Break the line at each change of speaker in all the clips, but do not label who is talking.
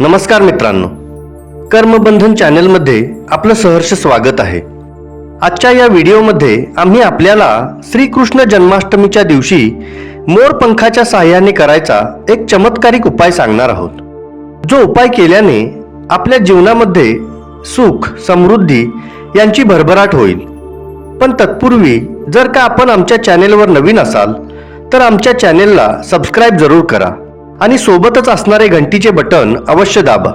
नमस्कार मित्रांनो. कर्मबंधन चॅनलमध्ये आपलं सहर्ष स्वागत आहे. आजच्या या व्हिडिओमध्ये आम्ही आपल्याला श्रीकृष्ण जन्माष्टमीच्या दिवशी मोर पंखाच्या साहाय्याने करायचा एक चमत्कारिक उपाय सांगणार आहोत. जो उपाय केल्याने आपल्या जीवनामध्ये सुख समृद्धी यांची भरभराट होईल. पण तत्पूर्वी जर का आपण आमच्या चॅनेलवर नवीन असाल तर आमच्या चॅनेलला सबस्क्राईब जरूर करा. आणि सोबतच असणारे घंटीचे बटन अवश्य दाबा.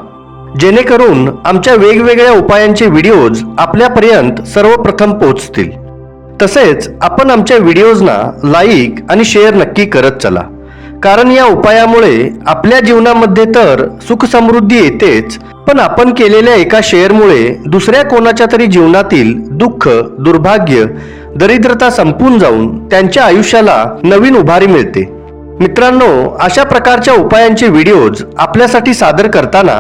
जेणेकरून आमच्या वेगवेगळ्या उपायांचे व्हिडिओज आपल्यापर्यंत सर्वप्रथम पोहोचतील. तसेच आपण आमच्या व्हिडिओजना लाईक आणि शेअर नक्की करत चला. कारण या उपायामुळे आपल्या जीवनामध्ये तर सुख समृद्धी येतेच पण आपण केलेल्या एका शेअरमुळे दुसऱ्या कोणाच्या तरी जीवनातील दुःख दुर्भाग्य दरिद्रता संपून जाऊन त्यांच्या आयुष्याला नवीन उभारी मिळते. मित्रांनो अशा प्रकारच्या उपायांचे व्हिडिओज आपल्यासाठी सादर करताना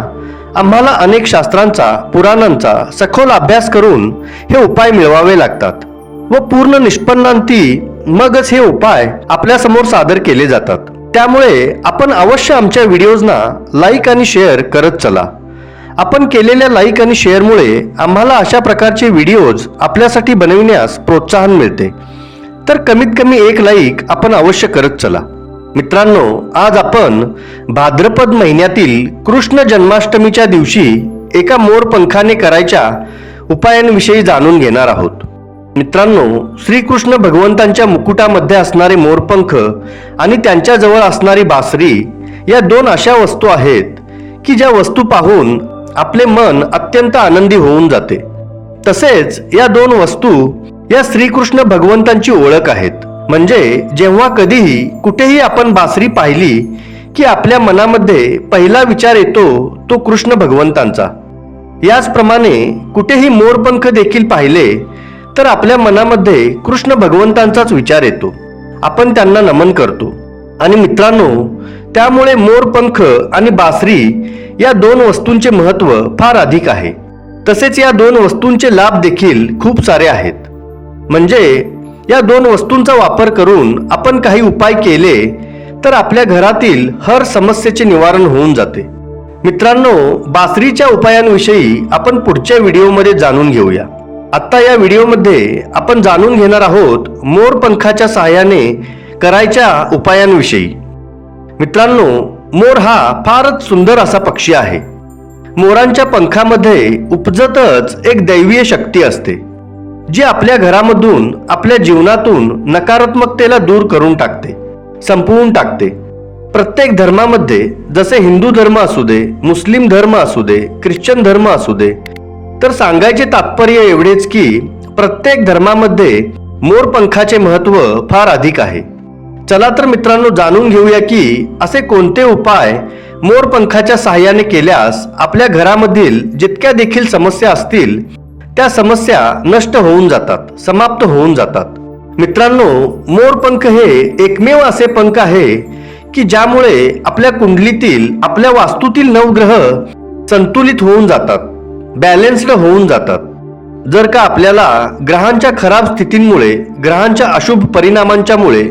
आम्हाला अनेक शास्त्रांचा पुराणांचा सखोल अभ्यास करून हे उपाय मिळवावे लागतात व पूर्ण निष्पन्नांती मगच हे उपाय आपल्यासमोर सादर केले जातात. त्यामुळे आपण अवश्य आमच्या व्हिडिओजना लाईक आणि शेअर करत चला. आपण केलेल्या लाईक आणि शेअरमुळे आम्हाला अशा प्रकारचे व्हिडिओज आपल्यासाठी बनविण्यास प्रोत्साहन मिळते. तर कमीत कमी एक लाईक आपण अवश्य करत चला. मित्रांनो आज आपण भाद्रपद महिन्यातील कृष्ण जन्माष्टमीच्या दिवशी एका मोरपंखाने करायच्या उपायांविषयी जाणून घेणार आहोत. मित्रांनो श्रीकृष्ण भगवंतांच्या मुकुटामध्ये असणारे मोरपंख आणि त्यांच्याजवळ असणारी बासरी या दोन अशा वस्तू आहेत की ज्या वस्तू पाहून आपले मन अत्यंत आनंदी होऊन जाते. तसेच या दोन वस्तू या श्रीकृष्ण भगवंतांची ओळख आहेत. म्हणजे जेव्हा कधीही कुठेही आपण बासरी पाहिली की आपल्या मनामध्ये पहिला विचार येतो तो कृष्ण भगवंतांचा. याचप्रमाणे कुठेही मोरपंख देखील पाहिले तर आपल्या मनामध्ये कृष्ण भगवंतांचाच विचार येतो. आपण त्यांना नमन करतो. आणि मित्रांनो त्यामुळे मोरपंख आणि बासरी या दोन वस्तूंचे महत्त्व फार अधिक आहे. तसेच या दोन वस्तूंचे लाभ देखील खूप सारे आहेत. म्हणजे या दोन वस्तूंचा वापर करून आपण काही उपाय केले तर आपल्या घरातील हर समस्येचे निवारण होऊन जाते. मित्रांनो बासरीच्या उपायांविषयी आपण पुढच्या व्हिडिओमध्ये जाणून घेऊया. आता या व्हिडिओमध्ये आपण जाणून घेणार आहोत मोर पंखाच्या सहाय्याने करायच्या उपायांविषयी. मित्रांनो मोर हा फारच सुंदर असा पक्षी आहे. मोरांच्या पंखामध्ये उपजतच एक दैवीय शक्ती असते. जी आपल्या घरामधून आपल्या जीवनातून नकारात्मकतेला दूर करून टाकते संपवून टाकते. प्रत्येक धर्मामध्ये जसे हिंदू धर्म असू दे मुस्लिम धर्म असू दे ख्रिश्चन धर्म असू दे तर सांगायचे तात्पर्य एवढेच की प्रत्येक धर्मामध्ये मोरपंखाचे महत्त्व फार अधिक आहे. चला तर मित्रांनो जाणून घेऊया की असे कोणते उपाय मोरपंखाच्या सहाय्याने केल्यास आपल्या घरामधील जितक्या देखील समस्या असतील त्या समस्या नष्ट होऊन जातात समाप्त होऊन जातात. मित्रांनो मोरपंख हे एकमेव असे पंख आहे की ज्यामुळे आपल्या कुंडलीतील आपल्या वास्तूतील नवग्रह संतुलित होऊन जातात बॅलेन्स्ड होऊन जातात. जर का आपल्याला ग्रहांच्या खराब स्थितींमुळे ग्रहांच्या अशुभ परिणामांच्यामुळे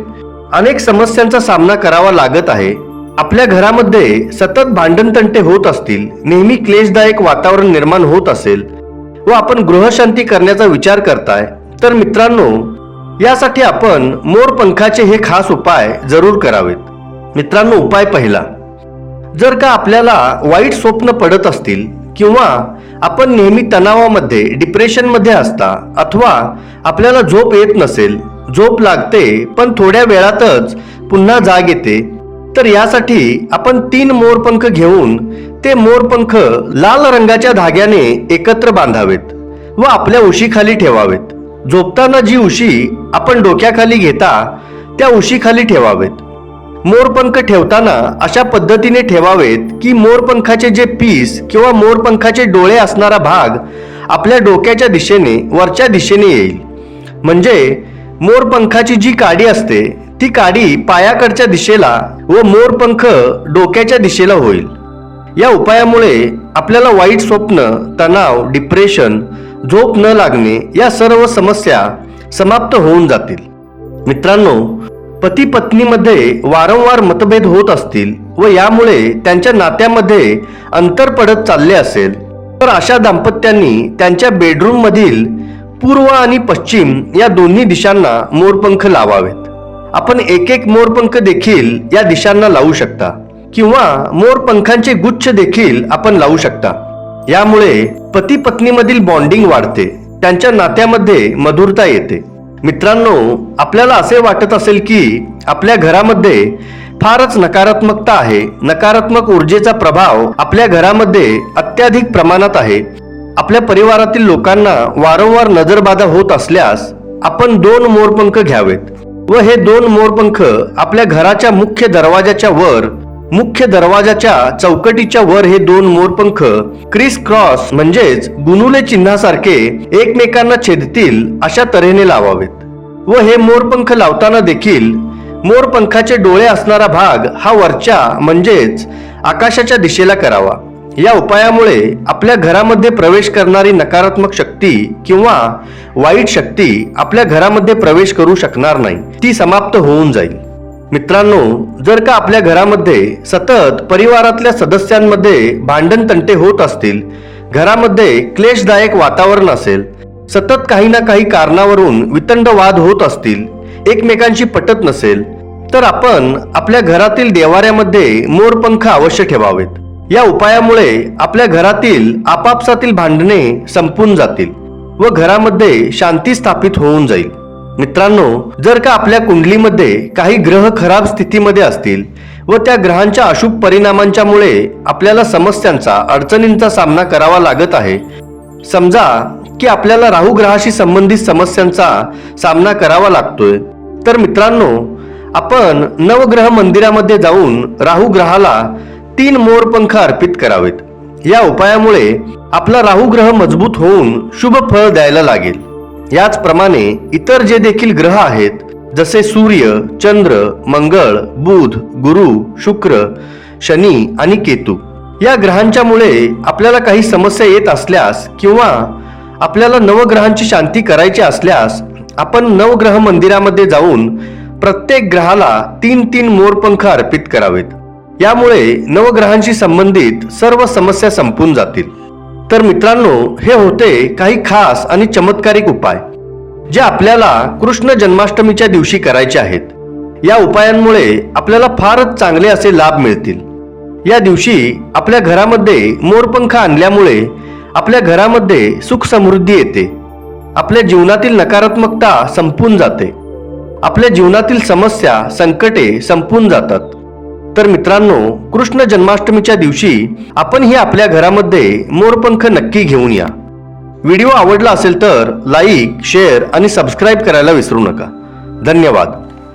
अनेक समस्यांचा सामना करावा लागत आहे आपल्या घरामध्ये सतत भांडणतंटे होत असतील नेहमी क्लेशदायक वातावरण निर्माण होत असेल व आपण गृहशांती करण्याचा विचार करताय तर मित्रांनो यासाठी आपण मोर पंखाचे हे खास उपाय जरूर करावेत. मित्रांनो उपाय पहिला. जर का आपल्याला वाईट स्वप्न पडत असतील किंवा आपण नेहमी तणावामध्ये डिप्रेशनमध्ये असता अथवा आपल्याला झोप येत नसेल झोप लागते पण थोड्या वेळातच पुन्हा जाग येते तर यासाठी आपण तीन मोरपंख घेऊन ते मोरपंख लाल रंगाच्या धाग्याने एकत्र बांधावेत व आपल्या उशीखाली ठेवावेत. झोपताना जी उशी आपण डोक्याखाली घेता त्या उशीखाली ठेवावेत. मोरपंख ठेवताना अशा पद्धतीने ठेवावेत की मोरपंखाचे जे पीस किंवा मोरपंखाचे डोळे असणारा भाग आपल्या डोक्याच्या दिशेने वरच्या दिशेने येईल. म्हणजे मोरपंखाची जी काडी असते ती काडी पायाकडच्या दिशेला व मोरपंख डोक्याच्या दिशेला होईल. या उपायामुळे आपल्याला वाईट स्वप्न तणाव डिप्रेशन झोप न लागणे या सर्व समस्या समाप्त होऊन जातील. मित्रांनो पती पत्नीमध्ये वारंवार मतभेद होत असतील व यामुळे त्यांच्या नात्यामध्ये अंतर पडत चालले असेल तर अशा दाम्पत्यांनी त्यांच्या बेडरूममधील पूर्व आणि पश्चिम या दोन्ही दिशांना मोरपंख लावावेत. आपण एक एक मोरपंख देखील या दिशांना लावू शकता. किंवा मोरपंखांचे गुच्छ देखील आपण लावू शकता. यामुळे पती पत्नीमधील बॉन्डिंग वाढते. त्यांच्या नात्यामध्ये मधुरता येते. मित्रांनो आपल्याला असे वाटत असेल की आपल्या घरामध्ये फारच नकारात्मकता आहे. नकारात्मक ऊर्जेचा प्रभाव आपल्या घरामध्ये अत्याधिक प्रमाणात आहे. आपल्या परिवारातील लोकांना वारंवार नजरबाधा होत असल्यास आपण दोन मोरपंख घ्यावेत व हे दोन मोरपंख आपल्या घराच्या मुख्य दरवाजाच्या वर मुख्य दरवाजाच्या चौकटीच्या वर हे दोन मोरपंख क्रिस क्रॉस म्हणजेच गुनुले चिन्हासारखे एकमेकांना छेदतील अशा तऱ्हेने लावावेत. व हे मोरपंख लावताना देखील मोरपंखाचे डोळे असणारा भाग हा वरच्या म्हणजेच आकाशाच्या दिशेला करावा. या उपायामुळे आपल्या घरामध्ये प्रवेश करणारी नकारात्मक शक्ती किंवा वाईट शक्ती आपल्या घरामध्ये प्रवेश करू शकणार नाही. ती समाप्त होऊन जाईल. मित्रांनो जर का आपल्या घरामध्ये सतत परिवारातल्या सदस्यांमध्ये भांडण तंटे होत असतील घरामध्ये क्लेशदायक वातावरण असेल सतत काही ना काही कारणावरून वितंड वाद होत असतील एकमेकांशी पटत नसेल तर आपण आपल्या घरातील देवाऱ्यामध्ये मोरपंख अवश्य ठेवावेत. या उपायामुळे आपल्या घरातील आपापसातील भांडणे संपून जातील व घरामध्ये शांती स्थापित होऊन जाईल. मित्रांनो जर का आपल्या कुंडलीमध्ये काही ग्रह खराब स्थितीमध्ये असतील व त्या ग्रहांच्या अशुभ परिणामांच्या मुळे आपल्याला समस्यांचा अडचणींचा सामना करावा लागत आहे समजा की आपल्याला राहू ग्रहाशी संबंधित समस्यांचा सामना करावा लागतोय तर मित्रांनो आपण नवग्रह मंदिरामध्ये जाऊन राहू ग्रहाला तीन मोरपंख अर्पित करावेत. या उपायामुळे आपला राहू ग्रह मजबूत होऊन शुभ फळ द्यायला लागेल. याचप्रमाणे इतर जे देखील ग्रह आहेत जसे सूर्य चंद्र मंगळ बुध गुरु शुक्र शनी आणि केतू या ग्रहांच्या मुळे आपल्याला काही समस्या येत असल्यास किंवा आपल्याला नवग्रहांची शांती करायची असल्यास आपण नवग्रह मंदिरामध्ये जाऊन प्रत्येक ग्रहाला तीन तीन मोरपंख अर्पित करावेत. यामुळे नवग्रहांशी संबंधित सर्व समस्या संपून जातील. तर मित्रांनो हे होते काही खास आणि चमत्कारिक उपाय जे आपल्याला कृष्ण जन्माष्टमीच्या दिवशी करायचे आहेत. या उपायांमुळे आपल्याला फारच चांगले असे लाभ मिळतील. या दिवशी आपल्या घरामध्ये मोरपंख आणल्यामुळे आपल्या घरामध्ये सुख समृद्धी येते. आपल्या जीवनातील नकारात्मकता संपून जाते. आपल्या जीवनातील समस्या संकटे संपून जातात. तर मित्रांनो कृष्ण जन्माष्टमीच्या दिवशी आपण ही आपल्या घरामध्ये मोरपंख नक्की घेऊन या. व्हिडिओ आवडला असेल तर लाईक शेअर आणि सबस्क्राईब करायला विसरू नका. धन्यवाद.